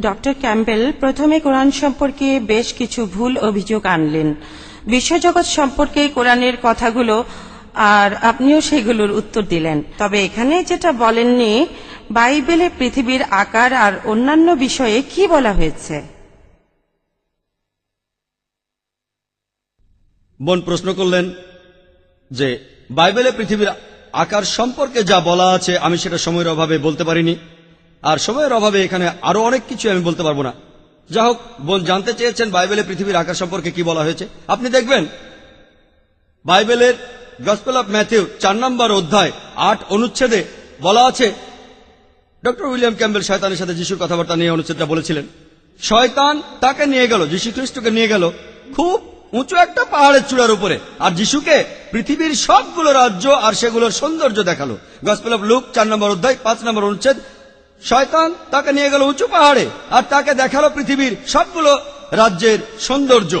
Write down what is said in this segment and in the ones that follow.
Doctor Campbell প্রথমে কোরআন সম্পর্কে বেশ কিছু ভুল অভিযোগ আনলেন। বিশ্বজগৎ সম্পর্কে কোরআনের কথাগুলো আর আপনিও সেগুলোর উত্তর দিলেন। তবে এখানে যেটা বলেননি, বাইবেলে পৃথিবীর আকার আর অন্যান্য বিষয়ে কি বলা হয়েছে? বোন, প্রশ্ন করলেন যে, বাইবেলে পৃথিবীর আকার সম্পর্কে যা বলা আছে, আমি সেটা সময়ের অভাবে বলতে পারিনি। আর সময়ের অভাবে এখানে আরও অনেক কিছু আমি বলতে পারব না। যা হোক, বোন জানতে চেয়েছেন বাইবেলে পৃথিবীর আকার সম্পর্কে কি বলা হয়েছে। আপনি দেখবেন, বাইবেলের গসপেল অফ ম্যাথিউ চার নম্বর অধ্যায় আট অনুচ্ছেদে বলা আছে, ডক্টর উইলিয়াম ক্যাম্বেল শয়তানের সাথে যিশুর কথাবার্তা নিয়ে অনুচ্ছেদটা বলেছিলেন, শয়তান তাকে নিয়ে গেল যিশু খ্রিস্টকে নিয়ে গেল খুব উঁচু একটা পাহাড়ের চূড়ার উপরে, আর যিশুকে পৃথিবীর সবগুলো রাজ্য আর সেগুলোর সৌন্দর্য দেখাল। গসপেল অফ লুক চার নম্বর অধ্যায় পাঁচ নম্বর অনুচ্ছেদ শয়তান তাকে নিয়ে গেল উঁচু পাহাড়ে, আর তাকে দেখাল পৃথিবীর সবগুলো রাজ্যের সৌন্দর্য।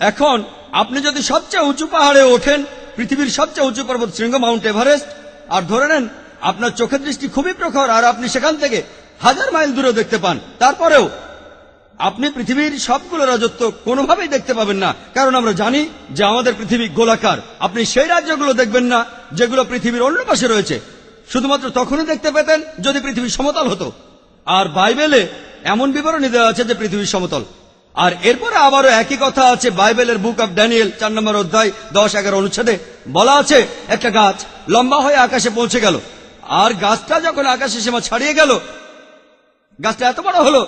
এখন আপনি যদি সবচেয়ে উঁচু পাহাড়ে ওঠেন, পৃথিবীর সবচেয়ে উঁচু পর্বত শৃঙ্গ মাউন্ট এভারেস্ট, আর ধরে নেন আপনার চোখের দৃষ্টি খুবই প্রখর, আর আপনি সেখান থেকে হাজার মাইল দূরে দেখতে পান, তারপরেও আপনি পৃথিবীর সবগুলো রাজত্ব কোনোভাবেই দেখতে পাবেন না। কারণ আমরা জানি যে আমাদের পৃথিবী গোলাকার। আপনি সেই রাজ্যগুলো দেখবেন না, যেগুলো পৃথিবীর অন্য পাশে রয়েছে। শুধুমাত্র তখনই দেখতে পেতেন যদি পৃথিবী সমতল হতো। আর বাইবেলে এমন বিবরণী দেওয়া আছে যে পৃথিবী সমতল। আর এরপরে আবারও একই কথা আছে বাইবেলের বুক অব ড্যানিয়েল, চার নম্বর অধ্যায়, দশ, এগারো অনুচ্ছেদে। বলা আছে, একটা গাছ লম্বা হয়ে আকাশে পৌঁছে গেল। আর গাছটা যখন আকাশে সীমা ছাড়িয়ে গেল, গাছটা এত বড় হলো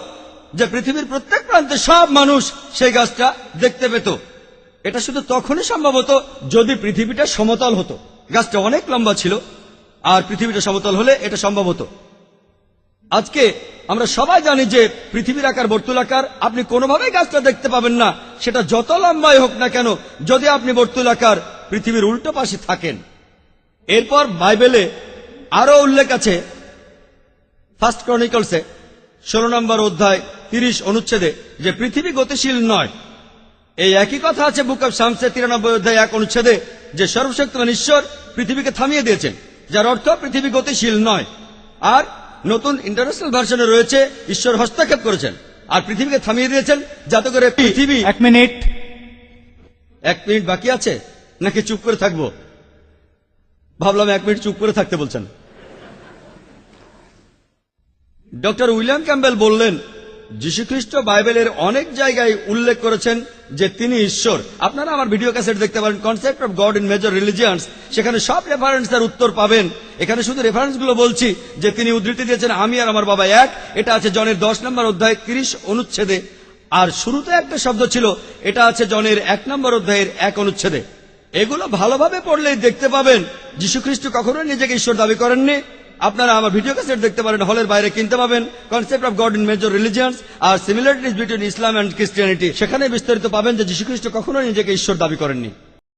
যে পৃথিবীর প্রত্যেক প্রান্তে সব মানুষ সেই গাছটা দেখতে পেত। এটা শুধু তখনই সম্ভব হতো যদি পৃথিবীটা সমতল হতো। গাছটা অনেক লম্বা ছিল। আর পৃথিবীটা সমতল হলে এটা সম্ভব হতো আজকে আমরা সবাই জানি যে পৃথিবীর আকার বর্তুলাকার আপনি কোনোভাবেই গাছটা দেখতে পাবেন না। সেটা যত লম্বাই হোক না কেন, যদি আপনি বর্তুলাকার পৃথিবীর উল্টো পাশে থাকেন। এরপর বাইবেলে আরও উল্লেখ আছে। ফার্স্ট ক্রনিকলসে ষোলো নম্বর অধ্যায় তিরিশ অনুচ্ছেদে যে পৃথিবী গতিশীল নয়। এই একই কথা আছে বুক অব শামসে তিরানব্বই অধ্যায় এক অনুচ্ছেদে যে সর্বশক্তিমান ঈশ্বর পৃথিবীকে থামিয়ে দিয়েছেন। যার অর্থ পৃথিবী গতিশীল নয়। আর নতুন ইন্টারন্যাশনাল ভার্সনে রয়েছে ঈশ্বর হস্তক্ষেপ করেছেন। আর পৃথিবীকে থামিয়ে দিয়েছেন যাতে করে পৃথিবী এক মিনিট। এক মিনিট বাকি আছে? নাকি চুপ করে থাকব? ভাবলাম এক মিনিট চুপ করে থাকতে বলছেন। ডক্টর উইলিয়াম ক্যাম্বেল বললেন যীশুখ্রিস্ট বাইবেলের অনেক জায়গায় উল্লেখ করেছেন যে তিনি ঈশ্বর। আপনারা আমার ভিডিও ক্যাসেট দেখতে পারেন concept of God in major religions সেখানে সব রেফারেন্সের উত্তর পাবেন। এখানে শুধু রেফারেন্সগুলো বলছি, যে তিনি উদ্ধৃতি দিয়েছেন, আমি আর আমার বাবা এক। এটা আছে জনের দশ নম্বর অধ্যায়, তিরিশ অনুচ্ছেদে। আর শুরুতে একটা শব্দ ছিল, এটা আছে জনের এক নম্বর অধ্যায়ের এক অনুচ্ছেদে। এগুলো ভালোভাবে পড়লেই দেখতে পাবেন, যীশুখ্রিস্ট কখনোই নিজেকে ঈশ্বর দাবি করেননি। আপনারা আমার ভিডিও ক্যাসেট দেখতে পারেন, হলের বাইরে কিনতে পাবেন। Concept of God in major religions R similarities between Islam and Christianity সেখানে বিস্তারিত পাবেন যে যীশুখ্রিস্ট কখনোই নিজেকে ঈশ্বর দাবি করেননি।